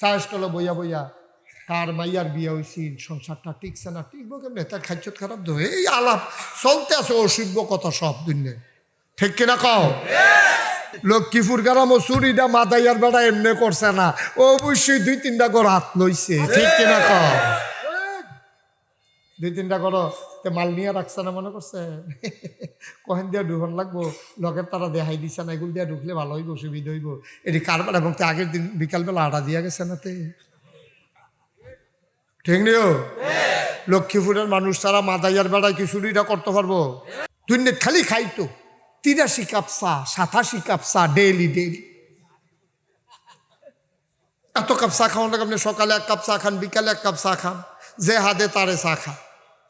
সাহসটলে বইয়া বইয়া তার মাইয়ার বিয়ে হয়েছিল সংসারটা টিকছে না, টিকবো কেমনে? তার খাইছত খারাপ ধরে এই আলাপ চলতে আছে, অসুভ্য কথা সব দিনে ঠিক কিনা কও? লক্ষ্মীপুর গ্রাম চুরিটা মাদাইয়ার বেড়া এমনি করছে না। অবশ্যই দুই তিনটা ঘর হাত লইছে। ঠিক কিনা কও? দুই তিনটা করো মাল নিয়ে রাখছে না মনে করছে? কহেন দিয়া ঢুকন লাগবো, লগের তারা দেখাই দিছে না, এগুলো দিয়া ঢুকলে ভালো হইব, সুবিধা হইব। এটি কারবার এবং তে আগের দিন বিকালবেলা আটা দিয়া গেছে না তে? ঠিক নিও? লক্ষ্মীপুরের মানুষ তারা মাদাইয়ার বেড়ায় কি চুরিটা করতে পারব? তুই খালি খাইতো। তিরাশি কাপ চা, সাতাশি কাপ চা ডেইলি ডেইলি এত কাপ চা খাওয়ান আপনি সকালে এক কাপ চা খান, বিকালে এক কাপ চা খান, যে হাতে তারে চা খা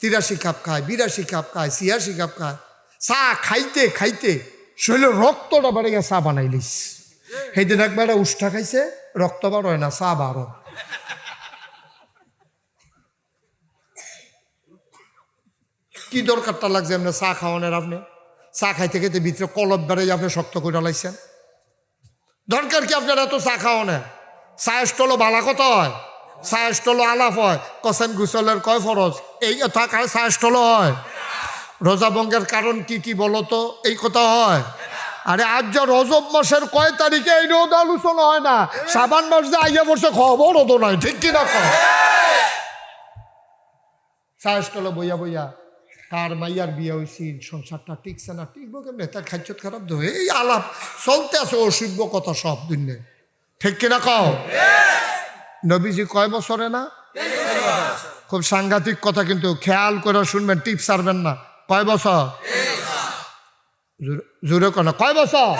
তিরাশি কাপ খায়, বিরাশি কাপ খায়, ছিয়াশি কাপ খায়। চা খাইতে খাইতে শরীরে রক্তটা বেড়ে গিয়ে চা বানাইলিস সেইদিন একবার উষ্ঠা খাইছে, রক্ত বার হয় না, চা হয়। কি দরকারটা লাগছে আপনি চা খাওয়ানোর আপনি? চা খাইতে খাইতে ভিতরে কলব বেড়ে আপনি শক্ত করে লাইছেন। দরকার কি আপনার এত চা খাওয়ানোর? চা স্টলও বালা কত হয়? চা আলাপ হয়। কসেন গুসলের কয় ফরজ এই কথা কার চা হয়? রোজা বঙ্গের কারণ কি কি বলতো? এই কথা হয়। আরে আজ যে রজব মাসের কয় তারিখে এই রোদ আলোচনা হয় না? সাবান মাস যে আইয়া বসে খবর তো নয় ঠিক কিনা কয় চা স্টলে বইয়া বইয়া কার মাইয়ার বিয়ে হয়েছিল সংসারটা টিকছে না? টিকবো কেমনে তার খাইছত খারাপ ধরে এই আলাপ চলতে আছে, অসুভ্য কথা সব দিনে। ঠিক কিনা কও নবীজি কয় বছরে না? খুব সাংঘাতিক কথা কিন্তু, খেয়াল করে শুনবেন টিপ সারবেন না। কয় বছর? জোরে- কেন কয় বছর?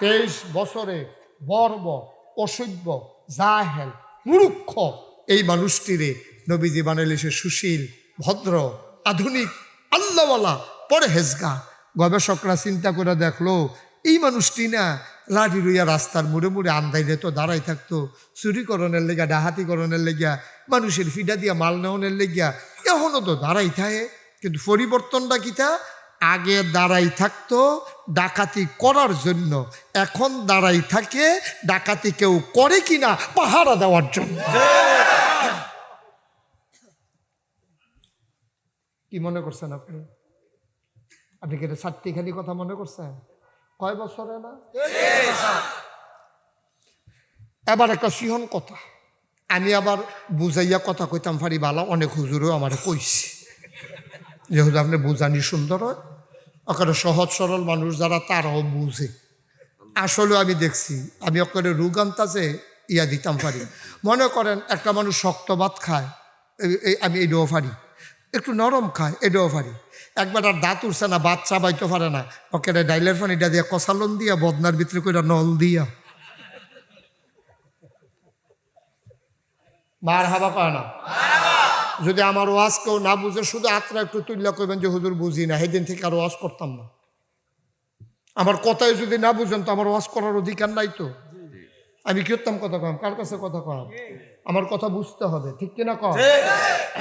তেইশ বছরে বর্ব অসভ্য, জাহেল, মূর্খ এই মানুষটিরে নবীজি বানাইলে সে সুশীল, ভদ্র, আধুনিক, আল্লাহওয়ালা পরে হেজগা গবেষকরা চিন্তা করে দেখল, এই মানুষটি না লাঠি রইয়া রাস্তার মুড়ে মুড়ে আন্দাইলে তো দাঁড়াই থাকতো। চুরিকরণের লেগা ডাহাতিকরণের লেগা, মানুষের ফিডা দিয়া মাল নেওয়ানের লেগিয়া এখনও তো দাঁড়াই থাকে। কিন্তু পরিবর্তনটা কিতা আগে দাঁড়াই থাকতো ডাকাতি করার জন্য, এখন দাঁড়াই থাকে ডাকাতি কেউ করে কিনা পাহারা দেওয়ার জন্য। কি মনে করছেন আপনি? আপনি কি এটা খালি কথা মনে করছেন? কয় বছরে না এবার একটা সিহন কথা। আমি আবার বুঝাইয়া কথা কইতাম পারি বালা, অনেক হুজুরও আমার কইছে। যেহেতু আপনি বুঝানি সুন্দর হয় ওখানে সহজ সরল মানুষ যারা, তারাও বুঝে। আসলেও আমি দেখছি, আমি ওখানে রুগান্তাজে ইয়া দিতাম পারি মনে করেন, একটা মানুষ শক্ত ভাত খায় আমি এটাও পারি একটু নরম খায় এটাও পারি একবার আর দাঁত উঠছে না বাচ্চা চাবাইতে পারে না। ওকে ডাইলের পানিটা দিয়ে কষালন দিয়া বদনার ভিতরে করে নল দিয়া। মার হাবা পায় না। যদি আমার ওয়াজ কেউ না বুঝে শুধু আত্রা একটু তুল্য করবেন যে হুজুর বুঝি না। সেদিন থেকে আর ওয়াজ করতাম না। আমার কথাই যদি না বুঝেন তো আমার ওয়াজ করার অধিকার নাই তো। আমি কি করতাম কথা কম? কার কাছে কথা কম? আমার কথা বুঝতে হবে ঠিক কিনা কম?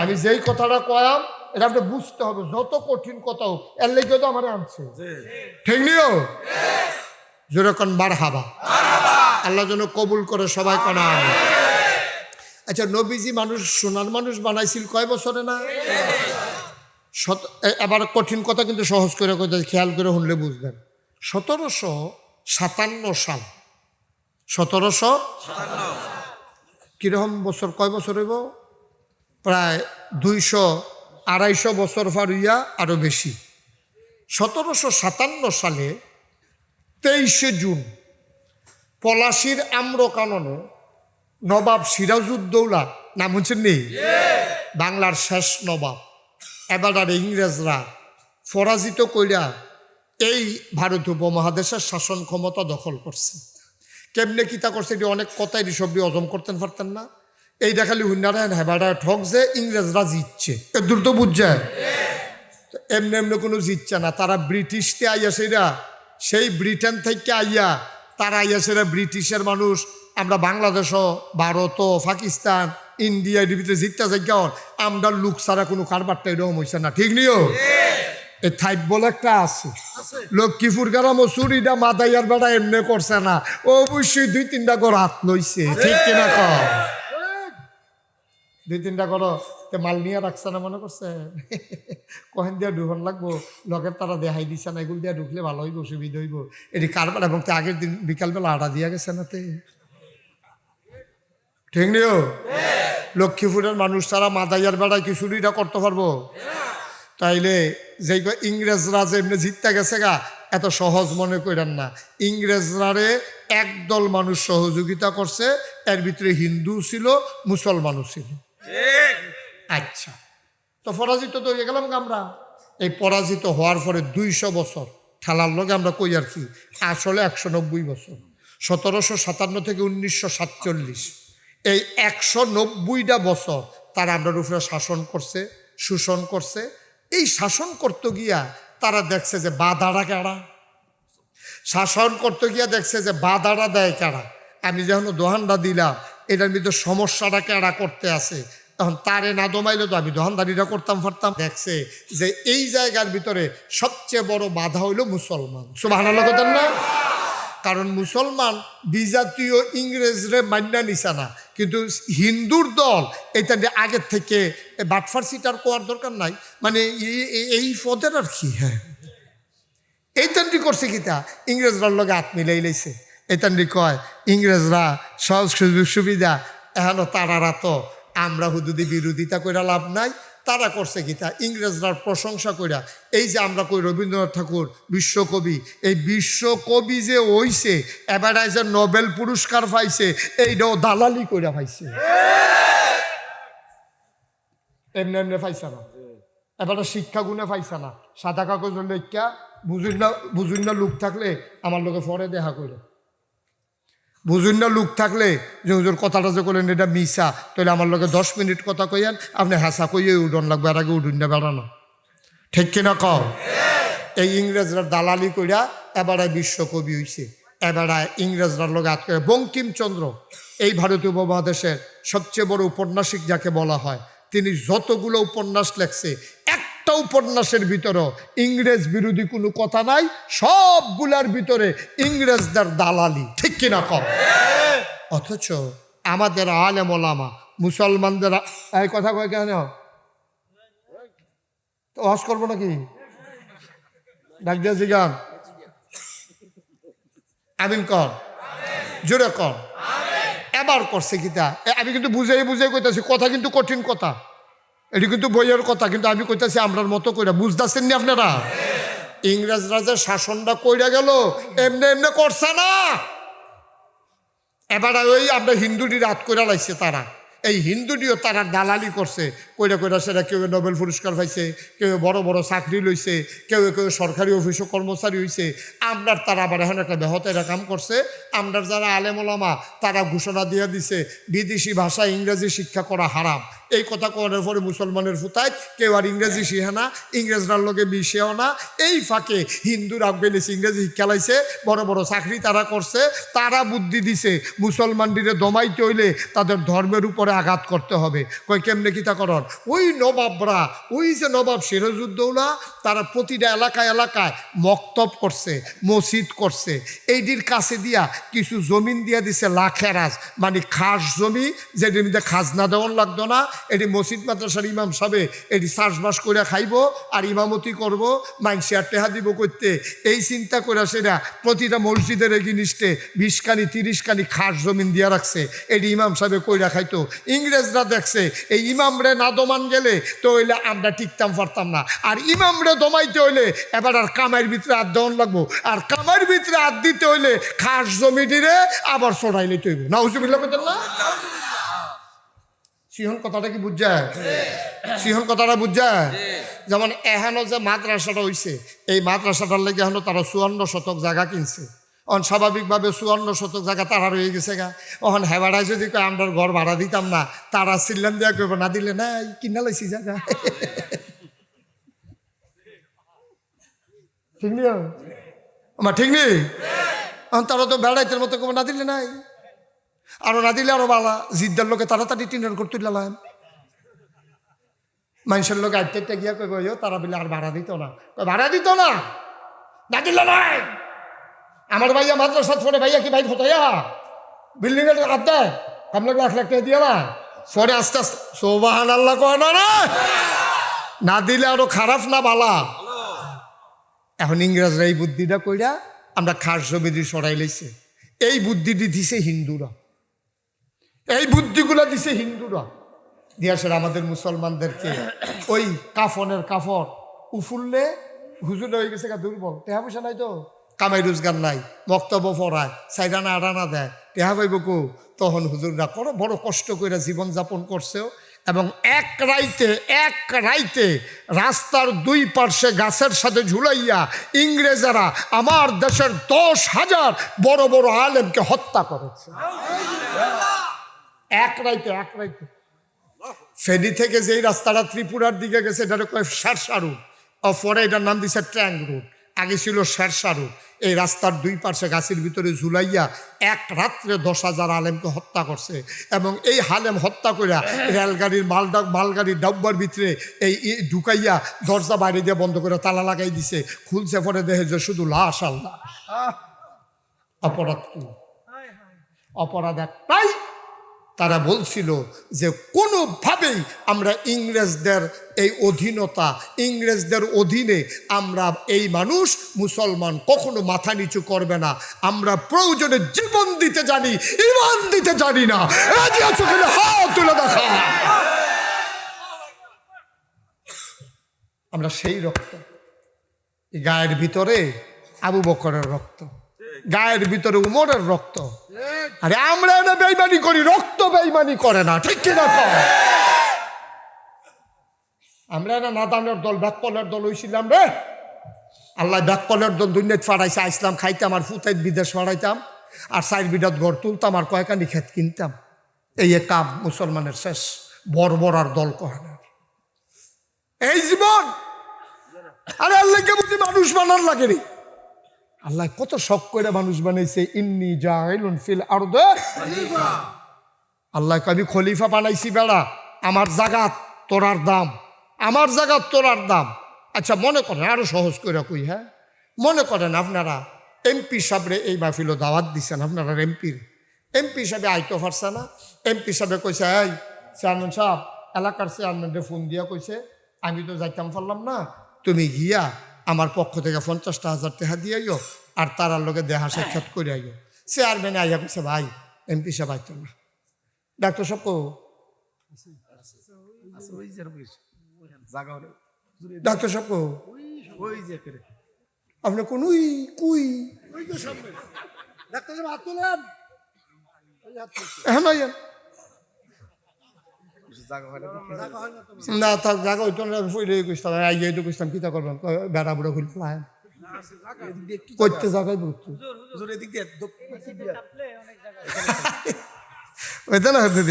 আমি যেই কথাটা কয়াম এটা আপনি বুঝতে হবে যত কঠিন কথা হোক এর লেগে তো আমার আনছে। ঠিক নিও যেরকম বার হাবা আল্লাহ যেন কবুল করে সবাই কনা আচ্ছা নবীজি মানুষ সোনার মানুষ বানাইছিল কয় বছরে না? শত এবার কঠিন কথা কিন্তু সহজ করে কথা খেয়াল করে শুনলে বুঝবেন। সতেরোশো সাতান্ন সাল। সতেরোশো কীরকম বছর কয় বছর হইব? প্রায় দুইশো আড়াইশো বছর পার হইয়া আরও বেশি। সতেরোশো সাতান্ন সালে তেইশে জুন পলাশির আম্রকাননে নবাব সিরাজউদ্দৌলা, নাম হচ্ছে নেই? বাংলার শেষ নবাব। এবার আর ইংরেজরা পরাজিত কইরা এই ভারত উপমহাদেশের শাসন ক্ষমতা দখল করছে। কেমনে কিতা করছে, এটি অনেক কথাই সবটি হজম করতেন পারতেন না। এই দেখালি হুন্নারা হেবাটা ঠক যে ইংরেজরা জিতছে। এ দ্রুত বুঝছে? এমনি এমনি কোনো জিতছে না। তারা ব্রিটিশতে আইয়া সেরা সেই ব্রিটেন থেকে আইয়া তারা আইয়া সেরা ব্রিটিশের মানুষ। আমরা বাংলাদেশও ভারত পাকিস্তান ইন্ডিয়া এর ভিতরে জিততে যাই কেমন? আমরা লুক ছাড়া কোনো কারবারটা এরকম হয়েছে না। ঠিক নিও? এই থাইপ বলে একটা আছে। লক্ষ্মীপুর গ্রাম ও চুরিটা মাদাইয়ার বেড়া এমনি করছে না। অবশ্যই দুই তিনটা করে হাত লইছে। ঠিক কিনা কর দুই তিনটা করো তে মাল নিয়ে রাখছে না মনে করছে? কহেন দিয়া ঢুকন লাগবো, লগের তারা দেখাই দিছে না, এগুলো দিয়া ঢুকলে ভালো হইব, সুবিধা হইব। এটি কারবার এবং আগের দিন বিকালবেলা আটা দিয়া গেছে না তে? ঠিক নিও লক্ষ্মীপুরের মানুষ তারা মাদাইয়ার বেড়ায় কি চুরিটা করতে পারব? তাইলে যেই ইংরেজরা যে এমনি জিততে গেছে গা, এত সহজ মনে করেন না। ইংরেজরারে একদল মানুষ সহযোগিতা করছে, এর ভিতরে হিন্দু ছিল, মুসলমানও ছিল। আচ্ছা। তো পরাজিত তো হয়ে গেলাম আমরা। এই পরাজিত হওয়ার পরে দুইশো বছর ঠেলার লগে আমরা কই আর কি? আসলে একশো নব্বই বছর। সতেরোশো সাতান্ন থেকে উনিশশো সাতচল্লিশ। এই একশো নব্বইটা বছর তারা আমরা উপরে শাসন করছে, শোষণ করছে। এই শাসন করতে গিয়া তারা দেখছে যে বাধারা কারা শাসন করতে গিয়া দেখছে যে বাধাটা দেয় কারা আমি যখন দোহানটা দিলাম এটার ভিতরে সমস্যাটা কারা করতে আছে? তখন তারে না দমাইলে তো আমি দোহানদারিটা করতাম পারতাম দেখছে যে এই জায়গার ভিতরে সবচেয়ে বড় বাধা হইল মুসলমান। সুবাহ না? কারণ মুসলমান বিজাতীয় ইংরেজরে মান্যা নিছে না। কিন্তু হিন্দুর দল এটা আগের থেকে বাটফার সিটার কোয়ার দরকার নাই। মানে এই- পদের আর কি? হ্যাঁ। এই তান্ডি করছে কিতা? ইংরেজরার লগে হাত মিলাই লাইছে তান্ডি কয়, ইংরেজরা সহজ সুযোগ সুবিধা এখনও তারারা তো, আমরা হুদুদি বিরোধিতা কইরা লাভ নাই, তারা করছে কিতা ইংরেজরার প্রশংসা কইরা, এই যে আমরা কই রবীন্দ্রনাথ ঠাকুর, বিশ্বকবি, এই বিশ্বকবি যে হইছে যে নোবেল পুরস্কার পাইছে এইটাও দালালি কইরা পাইছে। এমনি এমনি পাইছে না? এবারে শিক্ষা গুণে পাইছে না। সাদা কাগজ লেখা, বুঝুন না বুঝুন না লোক থাকলে আমার লোকে পরে দেখা করে বুঝুন না লোক থাকলে, যে হুজুর কথাটা যে করলেন এটা মিশা তাহলে আমার লোকে দশ মিনিট কথা কইয়ান, আপনি হাসা কইয়ে উডন লাগবে আর আগে উডুন না বেড়ানো। ঠিক কিনা কও? এই ইংরেজরা দালালি কইরা এবারে বিশ্বকবি হইছে। এবারে ইংরেজরার লোক করে বঙ্কিমচন্দ্র, এই ভারতীয় উপমহাদেশের সবচেয়ে বড় উপন্যাসিক যাকে বলা হয়, তিনি যতগুলো উপন্যাস লেখছে একটা উপন্যাসের ভিতরেও ইংরেজ বিরোধী কোনো কথা নাই, সবগুলার ভিতরে ইংরেজদের দালালি। ঠিক কিনা কম? অথচ আমাদের আলেম ওলামা, মুসলমানদের এই কথা কয় কেন? তো হস করব নাকি? ডাক দিয়া জিগান। আমিন কর। জোরে কর। এবার করছে কিতা? আমি কিন্তু বুঝাই বুঝাই কইতাছি, কথা কিন্তু কঠিন কথা। এটি কিন্তু বইয়ের কথা, কিন্তু আমি কইতাছি আমরার মতো কইরা, বুঝতেছেন নি আপনারা? ইংরেজ রাজার শাসনটা কইরা গেল, এমনি এমনি করছে না। এবার ওই আমরা হিন্দুটি রাত করে লাইছে তারা। এই হিন্দুটিও তারা দালালি করছে, কইরা কইরা সেটা কেউ নোবেল পুরস্কার পাইছে, কেউ বড় বড় চাকরি লইছে, কেউ কেউ সরকারি অফিসও কর্মচারী হইছে। আমরার তারা আবার এখন একটা বেহতেরা কাম করছে। আমরার যারা আলেমলামা তারা ঘোষণা দিয়ে দিছে, বিদেশি ভাষা ইংরেজি শিক্ষা করা হারাম। এই কথা করার পরে মুসলমানের ফুতায় কেউ আর ইংরেজি শিখে না, ইংরেজরার লোকে মিশেও না। এই ফাঁকে হিন্দুরা বেলেছে ইংরেজি শিক্ষা লাইছে, বড় বড় চাকরি তারা করছে, তারা বুদ্ধি দিছে মুসলমানটিরে দমাইতে হইলে তাদের ধর্মের উপরে আঘাত করতে হবে। কই কেমনে কিতা করন ওই নবাবরা, ওই যে নবাব সিরাজউদ্দৌলা, তারা প্রতিটা এলাকায় এলাকায় মক্তব করছে, মসজিদ করছে। এইটির কাছে দিয়া কিছু জমিন দিয়া দিছে লাখেরাজ মানে খাস জমি যেটির মধ্যে খাজনা দেওয়ান লাগতো না এটি মসজিদ মাদ্রাসার ইমাম সাবে এটি চাষবাস করে খাইব আর ইমামতি করব মাইনসে আর টেহা দিব করতে এই চিন্তা করে সেটা প্রতিটা মসজিদের এগিনিস্টে বিশ কানি তিরিশ কানি খাস জমিন দিয়া রাখছে। এটি ইমাম সাহেবে কইরা খাইতো। ইংরেজরা দেখছে, এই ইমামরে না দমান গেলে তো হইলে আমরা টিকতাম পারতাম না। আর ইমামরে দমাইতে হইলে এবার আর কামাইয়ের ভিতরে হাত দেওয়ান লাগবো। আর কামাইয়ের ভিতরে হাত দিতে হইলে খাস জমিটিরে আবার সরাইলে তৈব না হুজুবিল্লা না সিহন কথাটা কি বুঝ যায় সিহন কথাটা বুঝ যায় যেমন এহানো যে মাদ্রাসাটা হইছে, এই মাদ্রাসাটার লেগে এখনও তারা চুয়ান্ন শতক জায়গা কিনছে। অন স্বাভাবিকভাবে চুয়ান্ন শতক জায়গা তারা রয়ে গেছে গা। অহন হেবাড়ায় যদি কয়, আমরা ঘর ভাড়া দিতাম না, তারা সিল্লাম দেওয়া করব না দিলে নাই কিনা লাইছি জায়গা। ঠিক নেই আমার ঠিক নেই তারা তো বেড়াইতের মতো করব না দিলে নাই আরও না দিলে আরও বালা। জিদ্দার লোকে তাড়াতাড়ি টিনের করতে লালাম মানুষের লোক আইতে গিয়া কইব "ইয়ো, তারা বলে আর ভাড়া দিত না। ভাড়া দিত না? না দিল নাই আমার ভাইয়া মাদ্রাসা পড়ে ভাইয়া কি ভাই হতো বিল্ডিং এর হাত দেয় আপনাকে লাখ লাখ টাকা দিয়ে না পরে আস্তে আস্তে সোবাহান আল্লাহ কয় না রে না দিলে আরও খারাপ না বালা। এখন ইংরেজরা এই বুদ্ধিটা কইরা আমরা খাস জমিদি সরাই লাইছে। এই বুদ্ধিটি দিছে হিন্দুরা। এই বুদ্ধিগুলো দিছে হিন্দুরা। দিয়াসের আমাদের মুসলমানদেরকে, ওই কাফনের কাফর উফুললে হুজুর হয়ে গেছে দুর্বল। টেহা পয়সা নাই তো? কামাই রোজগার নাই, বক্তব্য পড়ায় সাইডানা আডানা দেয়। টেহা পাইব কো? তখন হুজুররা করো, বড় কষ্ট করে জীবনযাপন করছেও। এবং এক রাইতে এক রাইতে রাস্তার দুই পার্শ্বে গাছের সাথে ঝুলাইয়া ইংরেজরা আমার দেশের দশ হাজার বড় বড় আলেমকে হত্যা করেছে। এক রাইতে এক রাইতে। ফেনি থেকে যেই রাস্তাটা ত্রিপুরার দিকে গেছে এটা কয় রুট ও পরে এটার নাম দিছে ট্যাঙ্ক রুট আগে ছিল শেরশা রুট এই রাস্তার দুই পাশে গাছের ভিতরে ঝুলাইয়া এক রাত্রে দশ হাজার আলেমকে হত্যা করছে। এবং এই হালেম হত্যা কইরা রেলগাড়ির মালডা মালগাড়ির ডাব্বার ভিতরে এই ঢুকাইয়া দরজা বাইরে দিয়ে বন্ধ করে তালা লাগাই দিছে। খুলছে পরে দেখে যে শুধু লাশ আর লাশ অপরাধ কি? অপরাধ একটাই। তারা বলছিল যে কোনোভাবেই আমরা ইংরেজদের এই অধীনতা, ইংরেজদের অধীনে আমরা এই মানুষ মুসলমান কখনো মাথা নিচু করবে না। আমরা প্রয়োজনে জীবন দিতে জানি, ইমান দিতে জানি না। তুলে দেখা। আমরা সেই রক্ত গায়ের ভিতরে আবু বকরের রক্ত। গায়ের ভিতরে উমরের রক্ত। আরে আমরা না বেইমানি করি, রক্ত বেইমানি করে না, ঠিক কিনা কর আমরা না নাদানের দল, ব্যাকপলের দল হইছিলাম রে। আল্লাহ ব্যাকপলের দল দুনিয়াত ফাড়াইছে আইসলাম খাইতাম আর ফুতাইত বিদেশ ফাড়াইতাম। আর সাইড বিডাত ঘর তুলতাম আর কয়েকানি খেত কিনতাম। এই এ কাম মুসলমানের শেষ বর্বর দল কহানের এই জীবন! আরে আল্লাহকে বুঝি মানুষ বানার লাগে রে আল্লাহ কত শখ করে মানুষ বানাইছে ইন্নি জাইলুন ফিল আরদ। আল্লাহ কবি খলিফা বানাইছি বেড়া আমার জাগাত তোরার দাম আমার জাগাত তোরার দাম। আচ্ছা মনে করেন আরও সহজ করে কই হ্যাঁ? মনে করেন আপনারা এমপি সাহেবরে এই মাহফিল দাওয়াত দিচ্ছেন আপনারা এমপির। এমপি সাহেবে আইতো পারছে না। এমপি সাহেবে কইছে এই চেয়ারম্যান সাহেব এলাকার চেয়ারম্যানরে ফোন দিয়া কইছে আমি তো যাইতাম পারলাম না তুমি গিয়া আমার পক্ষ থেকে পঞ্চাশটা হাজার টাকা দিয়ে আইও আর তারার লোকে দেহা সাক্ষাৎ করে আইও। চেয়ারম্যানে আইয়া কইছে ভাই এমপি সাহেব আইতো না। ডাক্তার দূরে ডাক্তার যে আপনি কোন কুই ডাক্তার সাহেব হাত তোলেন। জাগা হয়। না তো না। থাক জায়গা হইতো না ফুইলে কইতাম আইয়া তো কইতাম কিতা করবেন? বেড়া বুড়া খুলে ফেলায় কি করতে জায়গায় বুঝতো ওইটা না হতে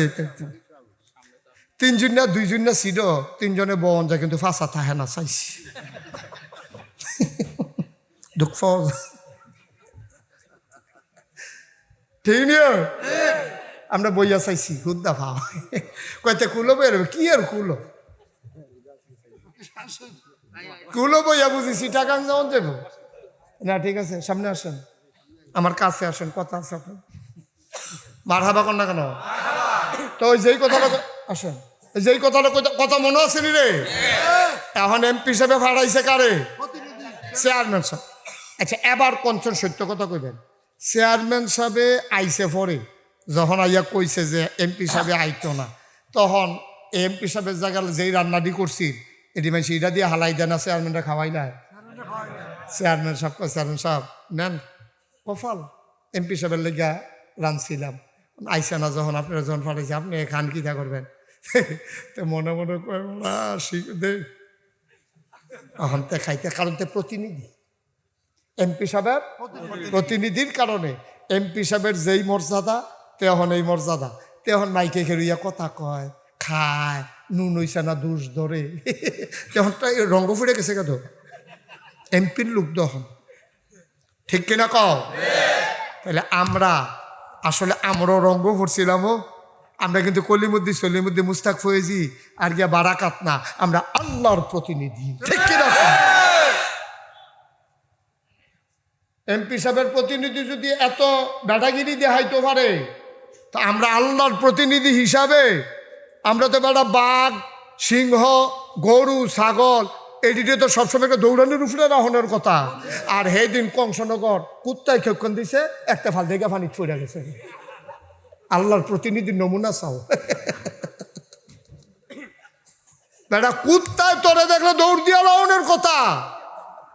তিনজন না দুইজন না ছিল তিনজনে বন যায় কিন্তু ফাঁসা থাকে না চাইছি। দুঃখ। ঠিক নিয়ে আমরা বইয়া চাইছি, হুদ্দা ভাব। কয়তে কুলো বের কি আর কুলো? কুলো বইয়া বুঝেছি সিটাগাং যেমন যাব না, ঠিক আছে, সামনে আসেন। আমার কাছে আসেন, কথা আছে আপনার। মার হাবা না কেন? তো ওই যেই কথাটা আসেন। যেই কথাটা কথা মনে আছে নি রে? এখন এমপি হিসাবে ভাড়াইছে কারে? চেয়ারম্যান সাহেব। আচ্ছা এবার কঞ্চন সত্য কথা কইবেন। চেয়ারম্যান সাহেবে আইসে পরে। যখন আইয়া কইছে যে এমপি সাহেবে আইতো না, তখন এমপি সাহেবের জায়গায় যেই রান্নাটি করছি, এটি মানে সেইটা দিয়ে হালাই দেন না চেয়ারম্যানটা খাওয়াই নাই। চেয়ারম্যান সাহেব চেয়ারম্যান সাহেব, নেন কফাল এমপি সাহেবের লেগা রানছিলাম আইসা না যখন আপনারা যখন পাঠাইছে আপনি খান কিতা করবেন? তো মনে মনে কয় "ওরা শিখ দে। এখন খাইতে, কারণ তে প্রতিনিধি। এমপি সাহেবের প্রতিনিধির কারণে, এমপি সাহেবের যেই মর্যাদা তেহন এই মর্যাদা। তেহন মাইকে খেলুইয়া কথা কয়, খায়, নুন হইছে না দুষ ধরে? তেহন তো রঙ্গ ফুড়ে গেছে কেন এমপির লোক দহন ঠিক কিনা কও? তাহলে আমরা আসলে আমরাও রঙ্গ ভরছিলামও আমরা কিন্তু কলিমুদ্দি সলিমুদ্দি মুস্তাক ফয়েজি, আর গিয়া বারাকাত না। আমরা আল্লাহর প্রতিনিধি। ঠিক কিনা এমপি সাহেবের প্রতিনিধি যদি এত বেটাগিরি দেখাইতে পারে তা আমরা আল্লাহর প্রতিনিধি হিসাবে, আমরা তো বেটা বাঘ, সিংহ, গরু, ছাগল, এদিকে তো সবসময় দৌড়ানোর উপরে রাহনের কথা। আর হে দিন কংসনগর কুত্তায় ক্ষেক্ষণ দিছে, একটা ফাল থেকে পানি ছড়ে গেছে। আল্লাহর প্রতিনিধি নমুনা চাও। বেটা কুত্তায় তোরে দেখলে দৌড় দিয়া রাহনের কথা।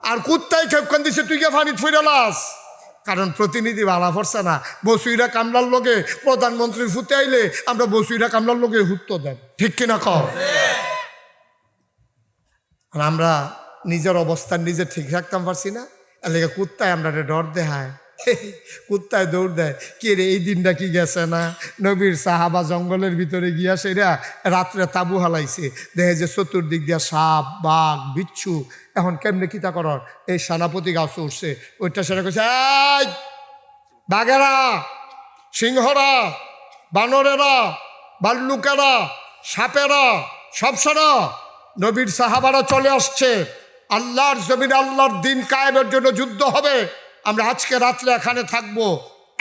আর কুত্তায় খেপখান দিছে, তুই কে ফানি ফুইরালাস কারণ প্রতিনিধি ভাড়া পড়ছে না। বসুইরা কামলার লোকে প্রধানমন্ত্রী ফুতে আইলে আমরা বসুইরা কামলার লোকে হুত্ত দেন ঠিক কিনা আর আমরা নিজের অবস্থান নিজে ঠিক রাখতাম পারছি না। এলাকা কুত্তায় আমরা ডর দেখায়। কুত্তায় দৌড় দেয় কে রে এই দিনটা কি গেছে না? নবীর সাহাবা জঙ্গলের ভিতরে গিয়া সেরা রাত্রে তাবু হালাইছে। দেখে যে চতুর্দিক দিয়া সাপ বাঘ বিচ্ছু এখন কেমনে কিতা করার? এই সেনাপতি গাছ উঠছে ওইটা সেটা কইছে "এই, বাঘেরা সিংহরা বানরেরা বাল্লুকেরা সাপেরা সবসরা নবীর সাহাবারা চলে আসছে। আল্লাহর জমিনে আল্লাহর দিন কায়েমের জন্য যুদ্ধ হবে। আমরা আজকে রাত্রে এখানে থাকব।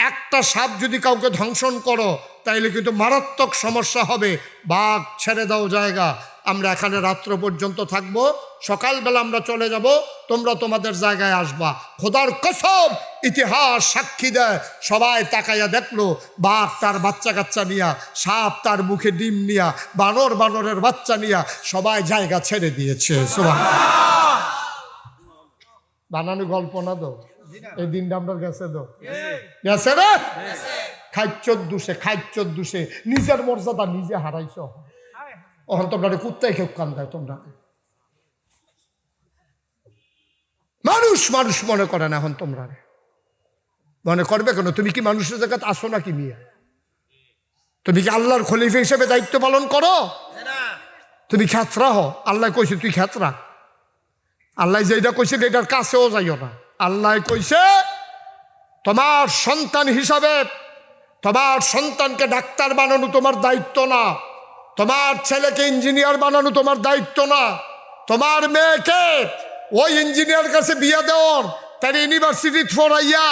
একটা সাপ যদি কাউকে ধ্বংসন করো, তাইলে কিন্তু মারাত্মক সমস্যা হবে। বাঘ, ছেড়ে দাও জায়গা। আমরা এখানে রাত্র পর্যন্ত থাকব। সকালবেলা আমরা চলে যাব। তোমরা তোমাদের জায়গায় আসবা। খোদার কসম, ইতিহাস সাক্ষী দেয়। সবাই তাকাইয়া দেখল, বাঘ তার বাচ্চা কাচ্চা নিয়া, সাপ তার মুখে ডিম নিয়া, বানর বানরের বাচ্চা নিয়া, সবাই জায়গা ছেড়ে দিয়েছে। বানানো গল্প না দো এই দিনটা আমরা গেছে দো গেছে রে খাইচোর দুষে খাইচোর দুষে। নিজের মর্যাদা নিজে হারাইছ। ওখান তোমরা কুত্তাই খেপ কান দেয় তোমরা। মানুষ মানুষ মনে করে না এখন তোমরা মনে করবে কেন? তুমি কি মানুষের জায়গাতে আসো নাকি নিয়ে তুমি কি আল্লাহর খলিফা হিসেবে দায়িত্ব পালন করো? তুমি খ্যাতরা হো আল্লাহ কইছে তুই খ্যাতরা। আল্লাহ যেটা কইছে এটার কাছেও যাইও না। আল্লাহ কইছে, তোমার সন্তান হিসাবে তোমার সন্তানকে ডাক্তার বানানো তোমার দায়িত্ব না। তোমার ছেলেকে ইঞ্জিনিয়ার বানানো তোমার দায়িত্ব না। তোমার মেয়েকে ওই ইঞ্জিনিয়ার কাছে বিয়ে দেওয়ার তার ইউনিভার্সিটি পড়াইয়া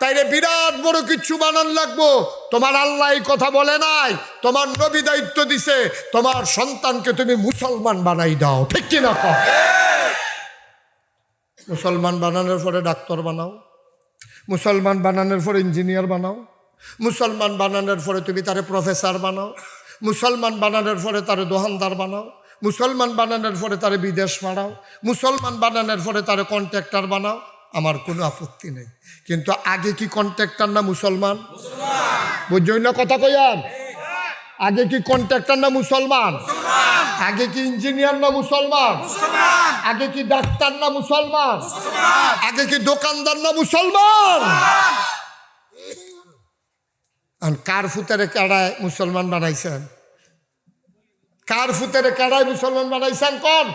তাইলে বিরাট বড় কিছু বানান লাগবো। তোমার আল্লাহ কথা বলে নাই, তোমার নবী দায়িত্ব দিছে, তোমার সন্তানকে তুমি মুসলমান বানাই দাও। ঠিক কিনা কও? মুসলমান বানানোর পরে ডাক্তার বানাও। মুসলমান বানানোর পরে ইঞ্জিনিয়ার বানাও। মুসলমান বানানোর পরে তুমি তারে প্রফেসর বানাও। মুসলমান বানানোর পরে তারে দোহানদার বানাও। মুসলমান বানানোর পরে তারে বিদেশ বানাও মুসলমান বানানোর পরে তারে কন্ট্রাক্টর বানাও। আমার কোনো আপত্তি নেই। কিন্তু আগে কি কন্ট্রাক্টর না মুসলমান? বুঝছই না কথা কইয়ান? আগে কি কন্ট্রাক্টর না মুসলমান? আগে কি ইঞ্জিনিয়ার না মুসলমান? আগে কি ডাক্তার না মুসলমান? আগে কি দোকানদার না মুসলমান? কার ফুতারে কাড়ায় মুসলমান বানাইছেন? কার ফুতারে কাড়ায় মুসলমান বানাইছেন? কোন?